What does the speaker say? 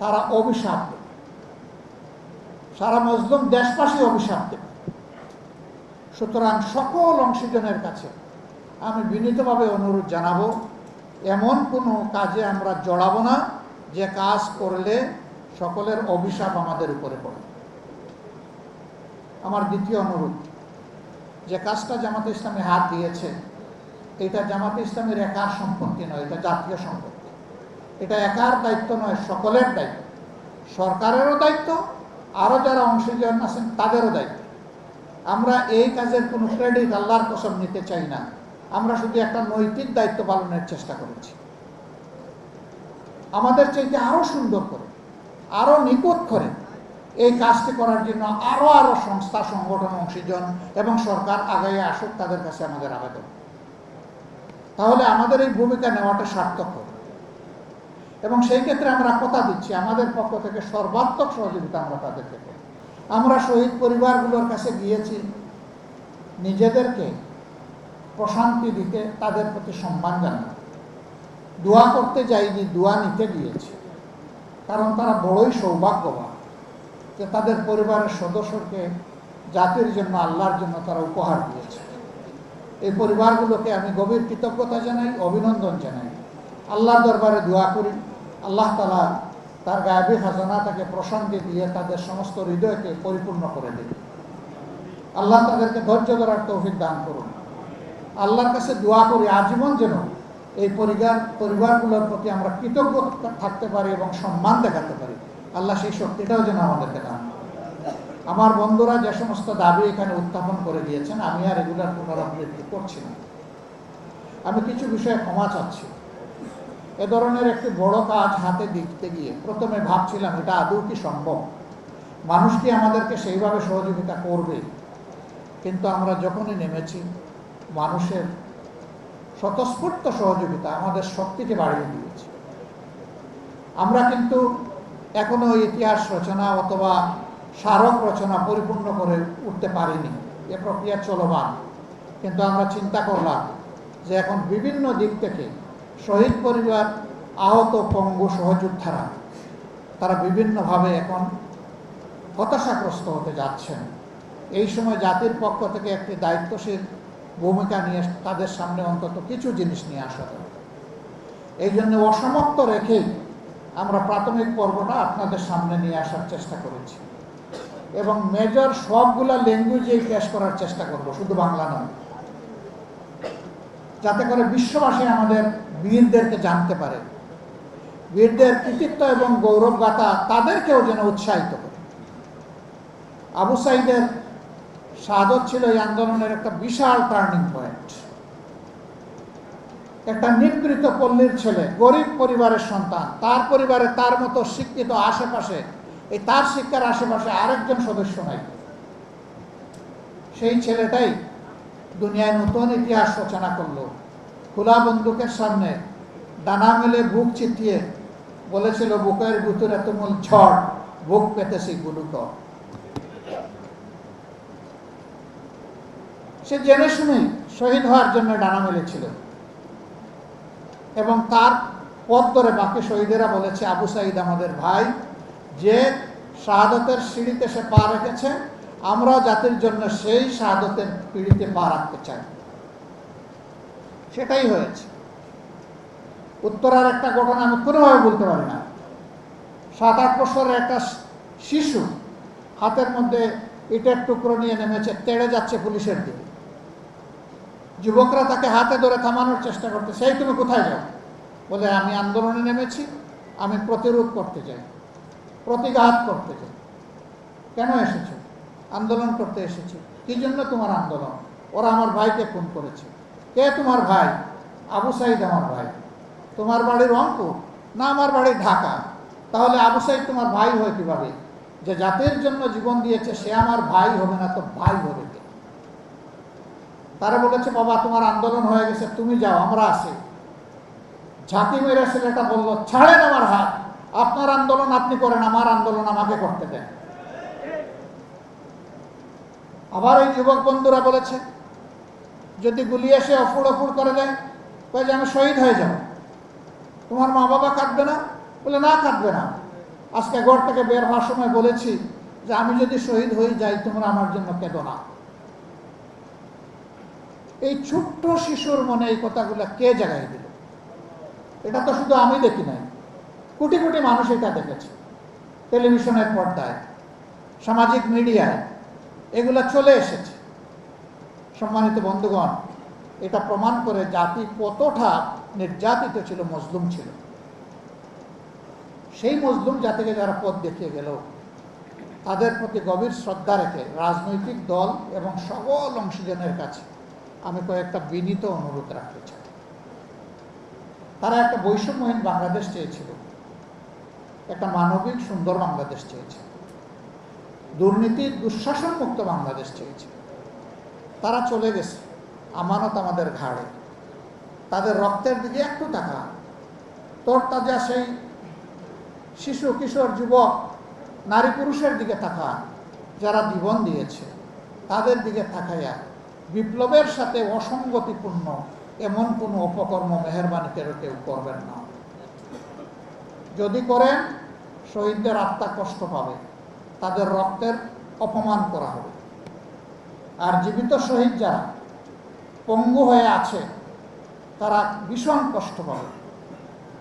তারা অভিশাপ দেবে। সারা মজলুম দেশবাসী অভিশাপ দেবে। সুতরাং সকল অংশীজনের কাছে আমি বিনীতভাবে অনুরোধ জানাব, এমন কোনো কাজে আমরা জড়াবো না, যে কাজ করলে সকলের অভিশাপ আমাদের উপরে পড়ে। আমার দ্বিতীয় অনুরোধ, যে কাজটা জামাতে ইসলামী হাত দিয়েছে, এটা জামাতে ইসলামের একার সম্পত্তি নয়, এটা জাতীয় সম্পত্তি। এটা একার দায়িত্ব নয়, সকলের দায়িত্ব। সরকারেরও দায়িত্ব আরও যারা অংশীজন আছেন তাদেরও দায়িত্ব। আমরা এই কাজের কোনো ক্রেডিট আল্লাহর কসম নিতে চাই না। আমরা শুধু একটা নৈতিক দায়িত্ব পালনের চেষ্টা করেছি। আমাদের চাইতে আরও সুন্দর করে আরও নিখুঁত করে এই কাজটি করার জন্য আরও আরও সংস্থা, সংগঠন, অংশীজন এবং সরকার আগাইয়ে আসুক, তাদের কাছে আমাদের আবেদন। তাহলে আমাদের এই ভূমিকা নেওয়াটা সার্থক হবে। এবং সেই ক্ষেত্রে আমরা কথা দিচ্ছি, আমাদের পক্ষ থেকে সর্বাত্মক সহযোগিতা আমরা তাদেরকে করি। আমরা শহীদ পরিবারগুলোর কাছে গিয়েছি, নিজেদেরকে প্রশান্তি দিতে, তাদের প্রতি সম্মান জানাতে। দোয়া করতে যাইনি, দোয়া নিতে গিয়েছি। কারণ তারা বড়ই সৌভাগ্যবান যে তাদের পরিবারের সদস্যকে জাতির জন্য, আল্লাহর জন্য তারা উপহার দিয়েছে। এই পরিবারগুলোকে আমি গভীর কৃতজ্ঞতা জানাই, অভিনন্দন জানাই। আল্লাহর দরবারে দোয়া করি। আল্লাহ তালা তার গায়বী খাজানা তাকে প্রশান্তি দিয়ে তাদের সমস্ত হৃদয়কে পরিপূর্ণ করে দেবে। আল্লাহ তাদেরকে ধৈর্য ধরার তৌফিক দান করুন। আল্লাহর কাছে দোয়া করি, আজীবন যেন এই পরিবার, পরিবারগুলোর প্রতি আমরা কৃতজ্ঞ থাকতে পারি এবং সম্মান দেখাতে পারি। আল্লাহ সেই শক্তিটাও যেন আমাদেরকে দান আমার বন্ধুরা যে সমস্ত দাবি এখানে উত্থাপন করে দিয়েছেন, আমি আর এগুলার পুনরাবৃত্তি করছি না। আমি কিছু বিষয়ে ক্ষমা চাচ্ছি। এ ধরনের একটি বড় কাজ হাতে দেখতে গিয়ে প্রথমে ভাবছিলাম, এটা আদৌ কি সম্ভব? মানুষ কি আমাদেরকে সেইভাবে সহযোগিতা করবে? কিন্তু আমরা যখনই নেমেছি, মানুষের স্বতঃস্ফূর্ত সহযোগিতা আমাদের শক্তিকে বাড়িয়ে দিয়েছে। আমরা কিন্তু এখনও ইতিহাস রচনা অথবা স্মারক রচনা পরিপূর্ণ করে উঠতে পারিনি। এ প্রক্রিয়া চলমান। কিন্তু আমরা চিন্তা করলাম যে এখন বিভিন্ন দিক থেকে শহীদ পরিবার, আহত পঙ্গু সহযোদ্ধারা, তারা বিভিন্নভাবে এখন হতাশাগ্রস্ত হতে যাচ্ছেন। এই সময় জাতির পক্ষ থেকে একটি দায়িত্বশীল ভূমিকা নিয়ে তাদের সামনে অন্তত কিছু জিনিস নিয়ে আসা এই জন্য অসমাপ্ত রেখেই আমরা প্রাথমিক পর্বটা আপনাদের সামনে নিয়ে আসার চেষ্টা করেছি এবং মেজর সবগুলা ল্যাঙ্গুয়েজেই পেশ করার চেষ্টা করব, শুধু বাংলা নয়। যাতে করে বিশ্ববাসী আমাদের বীরদেরকে জানতে পারে। বীরদের কৃতিত্ব এবং গৌরব গাথা তাদেরকেও যেন উৎসাহিত করে। আবু সাইদের সাদত ছিল এই আন্দোলনের একটা বিশাল টার্নিং পয়েন্ট একটা নিগৃহীত পল্লীর ছেলে, গরিব পরিবারের সন্তান, তার পরিবারে তার মতো শিক্ষিত আশেপাশে, এই তার শিক্ষার আশেপাশে আরেকজন সদস্য নাই। সেই ছেলেটাই দুনিয়ায় নতুন ইতিহাস রচনা করল। খোলা বন্দুকের সামনে ডানা মেলে বুক চিটিয়ে বলেছিল, বুকের ভিতরে তুমুল ঝড়, বুক পেতেছি গুলুক। সে জেনে শুনেই শহীদ হওয়ার জন্য ডানা মেলেছিল এবং তার পথ ধরে বাকি শহীদেরা বলেছে, আবু সাইদ আমাদের ভাই, যে শাহাদতের সিঁড়িতে সে পা রেখেছে, আমরাও জাতির জন্য সেই শাহাদতের পিড়িতে পা রাখতে চাই। সেটাই হয়েছে। উত্তরার একটা ঘটনা আমি কোনোভাবে বলতে পারি না। সাত আট বছরের একটা শিশু হাতের মধ্যে ইটের টুকরো নিয়ে নেমেছে, তেড়ে যাচ্ছে পুলিশের দিকে। যুবকরা তাকে হাতে ধরে থামানোর চেষ্টা করতে সেই তুমি কোথায় যাও? বলে, আমি আন্দোলনে নেমেছি, আমি প্রতিরোধ করতে চাই, প্রতিঘাত করতে চাই। কেন এসেছ? আন্দোলন করতে এসেছি। কি জন্য তোমার আন্দোলন? ওরা আমার ভাইকে খুন করেছে। কে তোমার ভাই? আবু সাইদ আমার ভাই। তোমার বাড়ি রংপুর, না আমার বাড়ি ঢাকা? তাহলে আবু সাইদ তোমার ভাই হয় কীভাবে? যে জাতির জন্য জীবন দিয়েছে, সে আমার ভাই হবে না তো ভাই হবে তারা বলেছে, বাবা, তোমার আন্দোলন হয়ে গেছে, তুমি যাও, আমরা আসি ঝাঁকি মেরে ছেলেটা বলল, ছাড়েন আমার হাত। আপনার আন্দোলন আপনি করেন, আমার আন্দোলন আমাকে করতে দেন। আবার ওই যুবক বন্ধুরা বলেছে যদি গুলি এসে অফুড় অফুড় করে দেয় কয়ে যে আমি শহীদ হয়ে যাব। তোমার মা বাবা কাঁদবে না? বলে, না, কাঁদবে না। আজকে ঘর থেকে বের হওয়ার সময় বলেছি যে, আমি যদি শহীদ হয়ে যাই, তোমরা আমার জন্য কেঁদো না। এই ছোট্ট শিশুর মনে এই কথাগুলো কে জাগাই দিল? এটা তো শুধু আমি দেখি নাই। কোটি কোটি মানুষ এটা দেখেছে। টেলিভিশনের পর্দায়, সামাজিক মিডিয়ায়, এগুলো চলে এসেছে। সম্মানিত বন্ধুগণ, এটা প্রমাণ করে জাতি কতটা নির্যাতিত ছিল, মজলুম ছিল। সেই মজলুম জাতিকে যারা পথ দেখিয়ে গেল, তাদের প্রতি গভীর শ্রদ্ধা রেখে রাজনৈতিক দল এবং সকল অংশীজনের কাছে আমি কয়েকটা বিনীত অনুরোধ রাখতে চাই। তারা একটা বৈষম্যহীন বাংলাদেশ চেয়েছিল, একটা মানবিক সুন্দর বাংলাদেশ চেয়েছে দুর্নীতির দুঃশাসন মুক্ত বাংলাদেশ চেয়েছে তারা চলে গেছে। আমানত আমাদের ঘাড়ে। তাদের রক্তের দিকে একটু তাকা তোর তাজা সেই শিশু, কিশোর, যুবক, নারী, পুরুষের দিকে তাকা যারা জীবন দিয়েছে। তাদের দিকে তাকাইয়া বিপ্লবের সাথে অসঙ্গতিপূর্ণ এমন কোনো অপকর্ম মেহরবানি করে কেউ করবেন না। যদি করেন, শহীদদের আত্মা কষ্ট পাবে। তাদের রক্তের অপমান করা হবে। আর জীবিত শহীদ যারা পঙ্গু হয়ে আছে তারা ভীষণ কষ্ট পাবে।